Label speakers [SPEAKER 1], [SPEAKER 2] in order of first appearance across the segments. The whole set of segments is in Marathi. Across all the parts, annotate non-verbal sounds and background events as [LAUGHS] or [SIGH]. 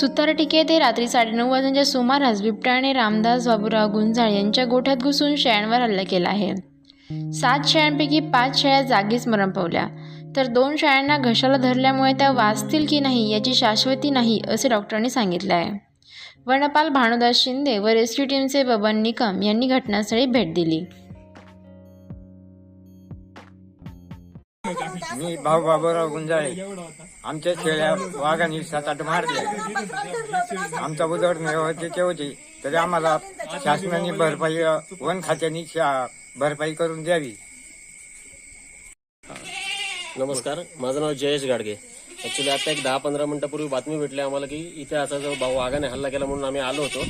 [SPEAKER 1] सुतारटिके ते रात्री साडेनऊ वाजण्याच्या सुमारास बिबट्याने रामदास बाबूराव गुंजाळ यांच्या गोठ्यात घुसून शेळ्यांवर हल्ला केला आहे. सात शेळ्यांपैकी पाच शेळ्या जागीच मरण पावल्या तर दोन शाळांना घशाला धरल्यामुळे त्या वाचतील की नाही याची शाश्वती नाही असे डॉक्टरांनी सांगितले आहे वनपाल भानुदास शिंदे व रेस्क्यू टीमचे बबन निकम यांनी घटनास्थळी भेट दिली.
[SPEAKER 2] मी भाऊ बाबूराव गुंजाळे. आमच्या शेळ्या वाघांनी सात आठ मारल्या आमचा उदर त्याचे होते. तरी आम्हाला शासनाने भरपाई वन खात्याने शा- भरपाई करून द्यावी.
[SPEAKER 3] नमस्कार. माझं नाव जयेश गाडगे. ऍक्च्युली आता एक दहा पंधरा मिनिटापूर्वी बातमी भेटली आम्हाला की इथे असा जो भाऊ वाघाने हल्ला केला म्हणून आम्ही आलो होतो.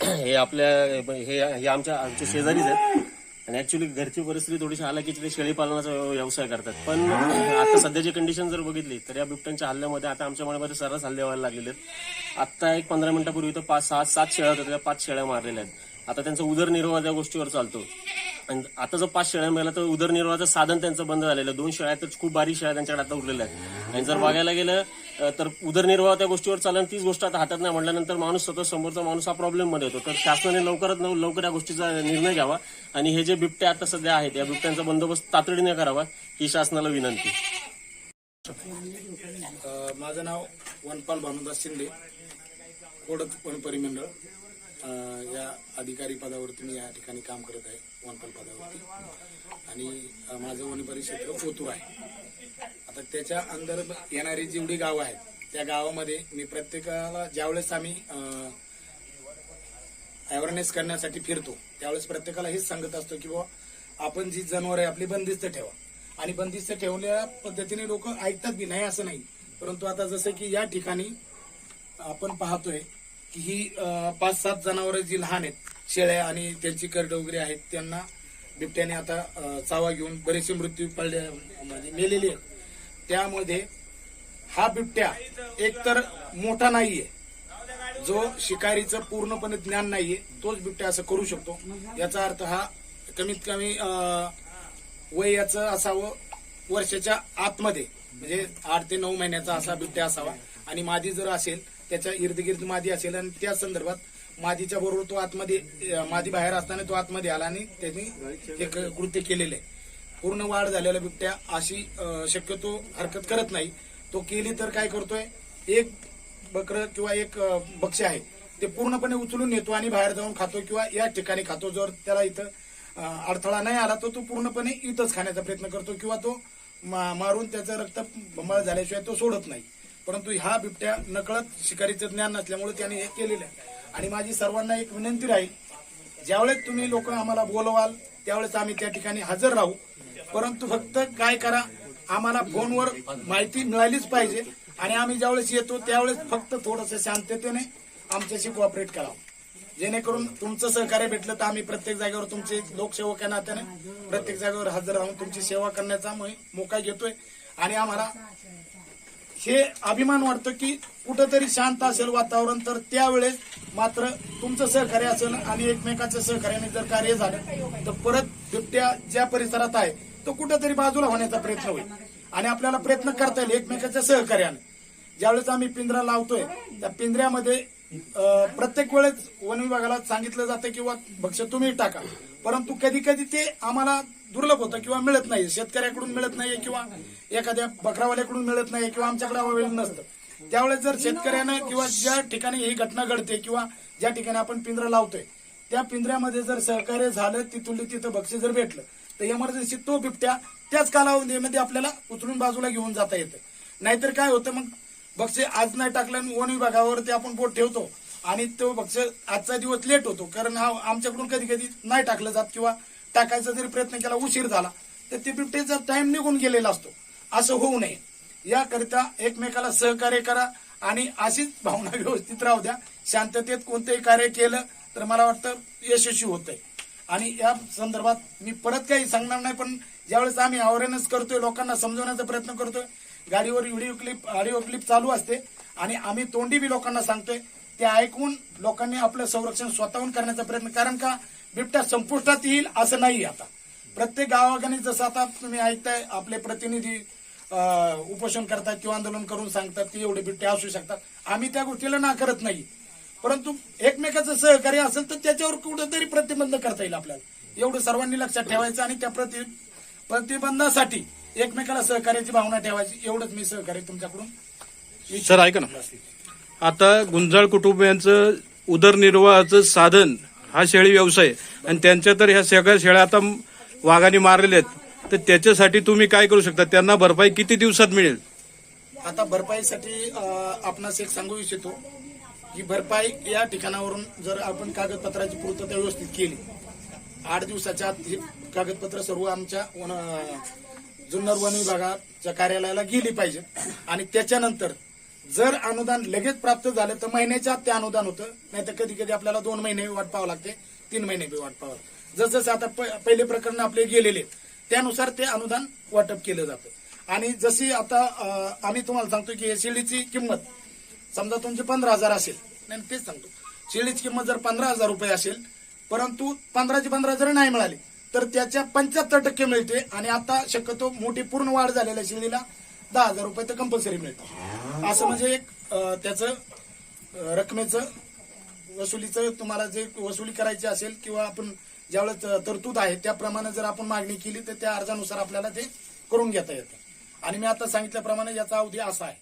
[SPEAKER 3] [CLEARS THROAT] हे आपल्या हे हे आमच्या आमचे शेजारीच आहेत. आणि ऍक्च्युली घरची परिस्थिती थोडीशी हालाकीची ते शेळी पालनाचा व्यवसाय करतात. पण आता सध्याची कंडिशन जर बघितली तर या बिबट्यांच्या हल्ल्यामध्ये आता आमच्या मनामध्ये सर्रास हल्ले व्हायला लागलेले आहेत. आता एक पंधरा मिनिटापूर्वी तर पाच सहा सात शेळ्या होत्या त्या पाच शेळ्या मारलेल्या आहेत. आता त्यांचा उदरनिर्वाह त्या गोष्टीवर चालतो. आणि आता जर पाच शेळ्या मिळाल्या तर उदरनिर्वाहाचं साधन त्यांचं बंद झालेलं. दोन शेळ्या तर खूप बारीक शेळ्या त्यांच्याकडे आता उरलेल्या आहेत. आणि जर बघायला गेलं तर उदरनिर्वाह त्या गोष्टीवर चालेल तीच गोष्ट आता हातात नाही म्हटल्यानंतर माणूस स्वतः समोरचा माणूस हा प्रॉब्लेममध्ये येतो. तर शासनाने लवकरात लव- लवकर या गोष्टीचा निर्णय घ्यावा. आणि हे जे बिबटे आता सध्या आहेत या बिबट्यांचा बंदोबस्त तातडीने करावा ही शासनाला विनंती.
[SPEAKER 4] माझं नाव वनपाल भानुदास शिंदे कोडत वन परिमंडळ या अधिकारी पदावरती मी या ठिकाणी काम करत आहे वनपाल पदावरती. आणि माझं वनपरी क्षेत्र ओतूर आहे. आता त्याच्या अंदर येणारी जेवढी गावं आहेत त्या गावामध्ये मी प्रत्येकाला ज्यावेळेस आम्ही अवेअरनेस करण्यासाठी फिरतो त्यावेळेस प्रत्येकाला हेच सांगत असतो की बाबा आपण जी जनावर आहे आपली बंदिस्त ठेवा. आणि बंदिस्त ठेवल्या पद्धतीने लोक ऐकतात बी नाही असं नाही. परंतु आता जसं की या ठिकाणी आपण पाहतोय की ही पाच सात जनावरं जी लहान आहेत शेळ्या आणि त्यांची करड वगैरे आहेत त्यांना बिबट्याने आता चावा घेऊन बरेचसे मृत्यू पडले म्हणजे मेलेले आहेत. त्यामध्ये हा बिबट्या एकतर मोठा नाहीये जो शिकारीचं पूर्णपणे ज्ञान नाहीये तोच बिबट्या असं करू शकतो. याचा अर्थ हा कमीत कमी वयाचं असावं वर्षाच्या आतमध्ये म्हणजे आठ ते नऊ महिन्याचा असा बिबट्या असावा. आणि मादी जर असेल त्याच्या इर्दगिर्द मादी असेल आणि त्या संदर्भात मादीच्या बरोबर तो आतमध्ये मादी बाहेर असताना तो आतमध्ये आला आणि त्यांनी हे कृत्य केलेलं आहे. पूर्ण वाढ झालेल्या बिबट्या अशी शक्यतो हरकत करत नाही. तो केली तर काय करतोय? एक बकर किंवा एक बक्ष आहे. ते पूर्णपणे उचलून नेतो आणि बाहेर जाऊन खातो किंवा या ठिकाणी खातो. जर त्याला इथं अडथळा नाही आला तर तो पूर्णपणे इथंच खाण्याचा प्रयत्न करतो किंवा तो मा- मारून त्याचं रक्त बंबाळ झाल्याशिवाय तो सोडत नाही. परंतु ह्या बिबट्या नकळत शिकारीचं ज्ञान नसल्यामुळे त्याने हे केलेलं आहे. आणि माझी सर्वांना एक विनंती राहील ज्यावेळेस तुम्ही लोक आम्हाला बोलवाल त्यावेळेस आम्ही त्या ठिकाणी हजर राहू. परंतु फक्त काय करा आम्हाला फोनवर माहिती मिळालीच पाहिजे. आणि आम्ही ज्यावेळेस येतो त्यावेळेस फक्त थोडस शांततेने आमच्याशी कोऑपरेट करावं. जेणेकरून तुमचं सहकार्य भेटलं तर आम्ही प्रत्येक जागेवर तुमचे लोकसेवक या नात्याने प्रत्येक जागेवर हजर राहून तुमची सेवा करण्याचा मोका घेतोय. आणि आम्हाला हे अभिमान वाटतो की कुठंतरी शांत असेल वातावरण तर त्यावेळेस मात्र तुमचं सहकार्य असेल आणि एकमेकाचं सहकार्याने जर कार्य झालं तर परत बिबट्या ज्या परिसरात आहे तो कुठंतरी बाजूला होण्याचा प्रयत्न होईल. आणि आपल्याला प्रयत्न करता येईल एकमेकाच्या सहकार्याने. ज्यावेळेस आम्ही पिंजरा लावतोय त्या पिंजऱ्यामध्ये प्रत्येक वेळेस वन विभागाला सांगितलं जातं किंवा भक्ष तुम्ही टाका. परंतु कधी कधी ते आम्हाला दुर्लभ होतं किंवा मिळत नाही. शेतकऱ्याकडून मिळत नाहीये किंवा एखाद्या बकरावाल्याकडून मिळत नाही किंवा आमच्याकडे अवेलेबल नसतं. त्यावेळेस जर शेतकऱ्यानं किंवा ज्या ठिकाणी ही घटना घडते किंवा ज्या ठिकाणी आपण पिंजरा लावतोय त्या पिंजऱ्यामध्ये जर सहकार्य झालं तिथून तिथं बक्षीस जर भेटलं तर इमर्जन्सी तो बिबट्या त्याच कालावधीमध्ये आपल्याला उचलून बाजूला घेऊन जाता येतं. नाहीतर काय होतं मग बक्ष आज नाही टाकलं आणि वन विभागावरती आपण बोट ठेवतो. आणि तो बक्ष आजचा दिवस लेट होतो कारण हा आमच्याकडून कधी कधी नाही टाकलं जात किंवा टाकायचा जरी प्रयत्न केला उशीर झाला तर ते बिबटेचा टाइम निघून गेलेला असतो. असं होऊ नये. याकरिता एकमेकाला सहकार्य करा आणि अशीच भावना [LAUGHS] व्यवस्थित राहू द्या. शांततेत कोणतंही कार्य केलं तर मला वाटतं यशस्वी होतंय. आणि या संदर्भात मी परत काही सांगणार नाही पण ज्यावेळेस आम्ही अवेअरनेस करतोय लोकांना समजवण्याचा प्रयत्न करतोय गाडीवर व्हिडिओ क्लिप ऑडिओ क्लिप चालू असते. आणि आम्ही तोंडी बी लोकांना सांगतोय ते ऐकून लोकांनी आपलं संरक्षण स्वतःहून करण्याचा प्रयत्न कारण का बिबट्या संपुष्टात येईल असं नाही आता. प्रत्येक गावागानी जसं आता तुम्ही ऐकताय आपले प्रतिनिधी उपोषण करतात किंवा आंदोलन करून सांगतात की एवढे बिबटे असू शकतात. आम्ही त्या गोष्टीला ना करत नाही. परंतु एकमेकाचं सहकार्य असेल तर त्याच्यावर कुठेतरी प्रतिबंध करता येईल आपल्याला. एवढं सर्वांनी लक्षात ठेवायचं आणि त्या प्रति प्रतिबंधासाठी एकमेकाला सहकार्याची भावना ठेवायची एवढंच मी सहकार्य तुमच्याकडून
[SPEAKER 5] सर ऐका ना. आता गुंजाळ कुटुंबियांचं उदरनिर्वाहाचं साधन हा शेळी व्यवसाय. आणि त्यांच्या तर ह्या सगळ्या शेळ्या आता वाघाने मारलेल्या आहेत. तर त्याच्यासाठी तुम्ही काय करू शकता? त्यांना भरपाई किती दिवसात मिळेल?
[SPEAKER 4] आता भरपाईसाठी आपणास एक सांगू इच्छितो की भरपाई या ठिकाणावरून जर आपण कागदपत्राची पूर्तता व्यवस्थित केली आठ दिवसाच्या आत ही कागदपत्र सर्व आमच्या जुन्नर वन विभागाच्या कार्यालयाला गेली पाहिजे. आणि त्याच्यानंतर जर अनुदान लगेच प्राप्त झालं तर महिन्याच्या आत ते अनुदान होतं. नाही तर कधी कधी आपल्याला दोन महिने वाट पाहावं लागते तीन महिने बी वाट पाहावं लागते. जसं जसं आता प- पहिले प्रकरण आपले गेलेले आहेत, त्यानुसार ते अनुदान वाटप केलं जातं. आणि जशी आता आम्ही तुम्हाला सांगतो की या शिडीची किंमत समजा तुमची पंधरा हजार असेल नाही तेच सांगतो. शिडीची किंमत जर पंधरा हजार रुपये असेल परंतु पंधराची पंधरा जर नाही मिळाली तर त्याच्या पंच्याहत्तर टक्के मिळते. आणि आता शक्यतो मोठी पूर्ण वाढ झालेल्या शिडीला दहा हजार रुपये तर कंपल्सरी मिळतात असं म्हणजे एक त्याचं रकमेचं वसुलीचं तुम्हाला जे वसुली करायची असेल किंवा आपण ज्यावेळेस तरतूद आहे त्याप्रमाणे जर आपण मागणी केली तर त्या अर्जानुसार आपल्याला ते करून घेता येतं. आणि मी आता सांगितल्याप्रमाणे याचा अवधी असा आहे.